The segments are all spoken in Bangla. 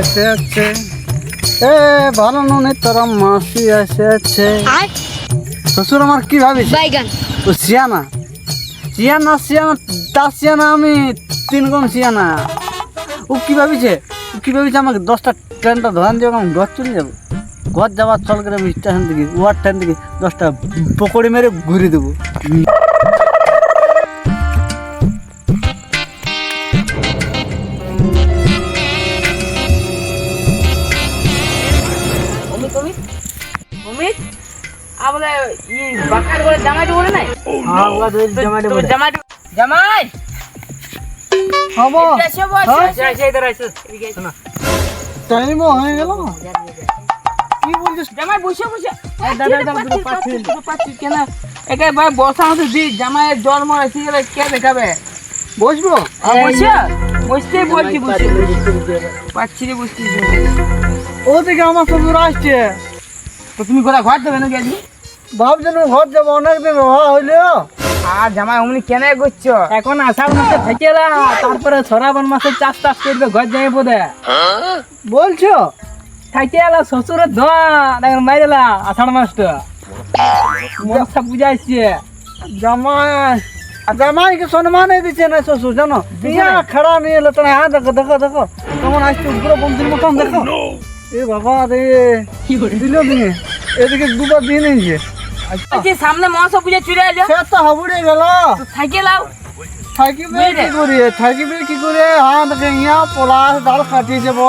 এসেছে এ ভালো নুনে তোর মাসি এসেছে আর? শ্বশুর আমার কি ভাবিস ও সিয়ানা। সিয়ানা সিয়ানা তার সিয়ানা আমি তিন গুণ সিয়ানা। ও কি ভাবিছে? ও কি ভাবিছে আমাকে দশটা ট্রেনটা ধরান দিয়ে আমি ঘর চলে যাব। ঘর যাওয়ার চল করে আমি স্টেশন থেকে ওয়ার ট্রেন থেকে দশটা পকড়ি মেরে ঘুরে দেবো। অমিত? আ বলে ই বাকার করে জামাইটা বলে নাই? তো জামাইটা বলে। জামাই জামাই! হব। এসে বস। হ্যাঁ? এসে এসে। ইধার এসে। এসে। টাইমও হয়ে গেল কি বলছিস? জামাই বসে বসে। এই দাদা, দাদা, দুটো পাচ্ছি। পাচ্ছি কেন? একে ভাই বসা হতে দি। জামাইয়ের জ্বর মর এসে গেলে কে দেখাবে? বসবো? আর বসে? বসতেই বলছি বসে পাচ্ছি রে বসতে ওদিকে আমার শ্বশুর আসছে। তো তুমি কোথায় ঘর দেবে নাকি আজকে? ভাবছেন ঘর যাব অনেক দিন হওয়া হইল। আর জামাই অমনি কেন করছ? এখন আষাঢ় মাসে থেকে না তারপরে শ্রাবণ মাসে চাষ টাস করবে ঘর যাই বোধে। বলছো? থাকে এলা শ্বশুরের ধোয়া মাইরেলা আষাঢ় মাসটা। মনসা পূজা আসছে। জামাই জামাইকে সম্মান দিচ্ছে না শ্বশুর জানো? ইয়া খাড়া নিয়ে এলো তোরা হ্যাঁ দেখো দেখো দেখো। কেমন আসছে উগ্র বন্ধুর মতন দেখো। এ বাবা রে দিল দিয়ে এদিকে দুবার দিয়ে নিয়েছে আজকে সামনে মহাসব পূজা চলে এলো। সে তো হাবুড়ে গেল। সাইকেল আও থাকিবে কি করে? থাকিবে কি করে? হ্যাঁ দেখে ইয়া পলাশ ডাল কাটিয়েছে ব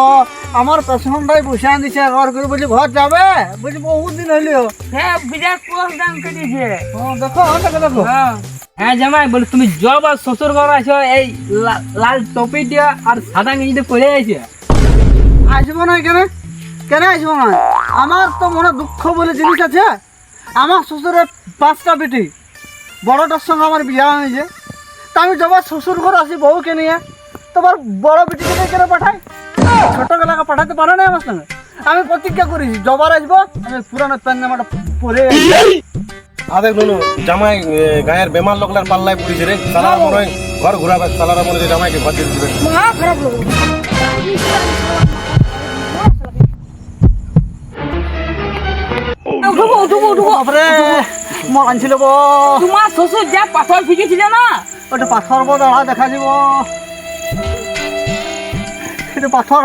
আমার পেছনটাই বসে দিছে ঘর করে বলছি ঘর যাবে? বলছি বহুত দিন হইল। হ্যাঁ বিরাট ক্লোজ দাম কেটেছে দেখো হ্যাঁ দেখো দেখো। হ্যাঁ। হ্যাঁ জামাই বলে তুমি জব আর শ্বশুর ঘর আছো এই লা- লাল টপি দিয়া আর সাদা গেঞ্জিতে পরে আছে? আসব না কেন কেন আসব না আমার তো মনে দুঃখ বলে জিনিস আছে। আমার শ্বশুরের পাঁচটা বেটি বড়টার সঙ্গে আমার বিয়ে হয়েছে। তা আমি যাবার শ্বশুর ঘর আসি বউকে নিয়ে। তোমার বড় বেটিকে কেন পাঠাই? ছোট গেলাকে পাঠাতে পারে না আমার সঙ্গে? আমি প্রতিজ্ঞা করেছি জবার আসব আমি পুরানো প্যান জামাটা পরে আদেক নুনু জামাই গায়ের বেমার লোকলার পাল্লায় পড়িছে রে। সালারা মনে হয় ঘর ঘুরাবে সালারা মনে হয় জামাইকে ঘর দিয়ে দিবে। উঠবো উঠবো উঠবো বাপরে মরান ছিল বো তোমার শ্বশুর যা পাথর ফিকেছিল না? ওটা পাথর বো দাঁড়া দেখা যাব এটা পাথর।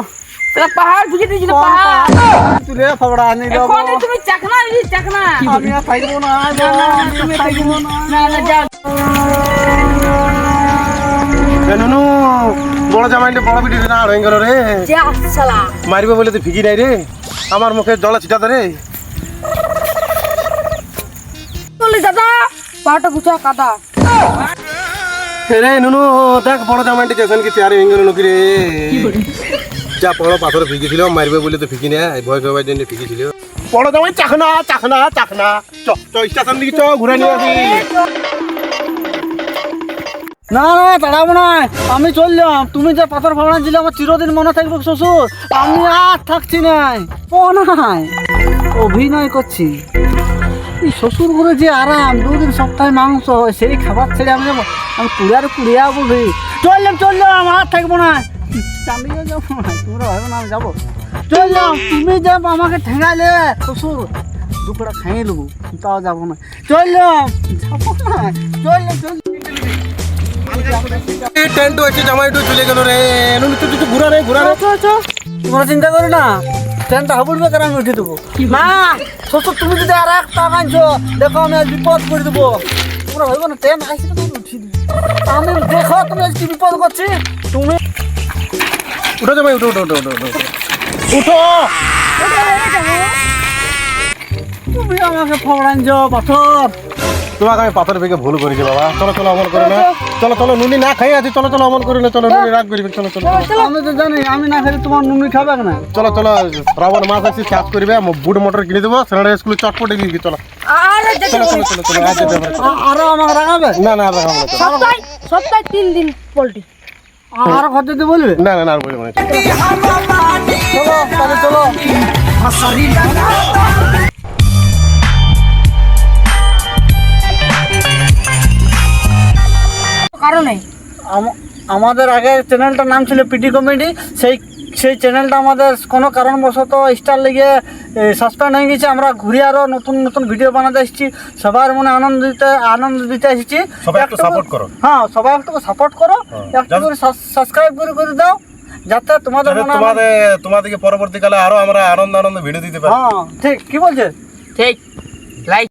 সেটা পাহাড় ফিকে দিয়েছিল কোন পাহাড়? তুলে ফাবড়া আনি দেবো। এখন তুমি চাকনা দিদি চাকনা। আমি আর থাকব না আমি না না না বড় জামাইটা বড় বিটি না হয়ে গেল রে। যা শালা। মারিবে বলে তো ফিকি নাই রে। আমার মুখে জল ছিটাতে রে। বলি দাদা? পাটা গুছা কাদা। রে নুনু দেখ বড় জামাইটি যেছেন কি চেয়ারে ভেঙে গেল নাকি রে? যা বড় পাথর ফিকিছিল মারিবে বলে তো ফিকি না ভয় খাবার জন্য ফিকিছিল। বড় জামাই চাখনা চাখনা চাখনা চ চ স্টেশন দিকে চ ঘুরে নিয়ে আসি। না না দাঁড়াবো না। আমি চললাম। তুমি যে পাথর ফাবড়া দিলে আমার চিরদিন মনে থাকবে শ্বশুর। আমি আর থাকছি নাই। ও নাই। অভিনয় করছি। এই শ্বশুর ঘরে যে আরাম দুদিন সপ্তাহে মাংস হয় সেই খাবার ছেড়ে আমি যাব। আমি কুড়িয়ারে কুড়িয়া বলি চললাম চললাম আর থাকব না। চালিয়ে যাব না তোমরা ভাবো না আমি যাব। চললাম তুমি যে আমাকে ঠেঙাইলে শ্বশুর দুপুরা খাইয়ে নেব তাও যাব না। চললাম যাব না চললাম এই টেন্ট হচ্ছে জামাইটু চলে গেল রে। নুনু তুই তুই ঘুরা রে ঘুরা রে। তোমরা চিন্তা করো না। ট্রেনটা হাবুড়বে কারণ আমি উঠে দেবো? না শ্বশুর তুমি যদি আর এক টাকা আনছো দেখো আমি আজ বিপদ করে দেবো। তোমরা ভাবো না ট্রেন আসছে তো আমি উঠিয়ে দেবো আমি দেখো তুমি আজ কি বিপদ করছি। তুমি উঠো জামাই উঠো উঠো উঠো উঠো উঠো। উঠো! তুমি আমাকে ফবড়ানছো পাথর। তোমাকে আমি পাথর ভেঙে ভুল করেছি বাবা। চলো চলো অমল করে না। চলো চলো। নুনি না খাই আছি। চলো চলো অমল করে না চলো নুনি রাগ করবে। চলো চলো। আমি তো জানি আমি না খেলে তোমার নুনি খাবে না। চলো চলো শ্রাবণ মাস আছে চাষ করবে বুট মোটর কিনে দেবো সেনাটা স্কুলে চটপটে দিয়ে দিই, চলো। আরও আমাকে রাখাবে না না সপ্তাহে সপ্তাহে তিন দিন পোল্ট্রি। আরও বলবে? না না না আর বলব না। চলো তাহলে চলো। কারণে? আমাদের আগে চ্যানেলটার নাম ছিল পিটি কমেডি সেই সেই চ্যানেলটা আমাদের কোনো কারণবশত স্টার লেগে সাসপেন্ড হয়ে গেছে। আমরা ঘুরে আরও নতুন নতুন ভিডিও বানাতে এসেছি। সবার মনে আনন্দ দিতে আনন্দ দিতে এসেছি। হ্যাঁ সবাই একটু সাপোর্ট করো। হ্যাঁ। একটু করে সাবস্ক্রাইব করে করে দাও যাতে তোমাদের মনে তোমাদের তোমাদেরকে পরবর্তীকালে আরও আমরা আনন্দ আনন্দ ভিডিও দিতে পারি। হ্যাঁ ঠিক কি বলছে? ঠিক লাইক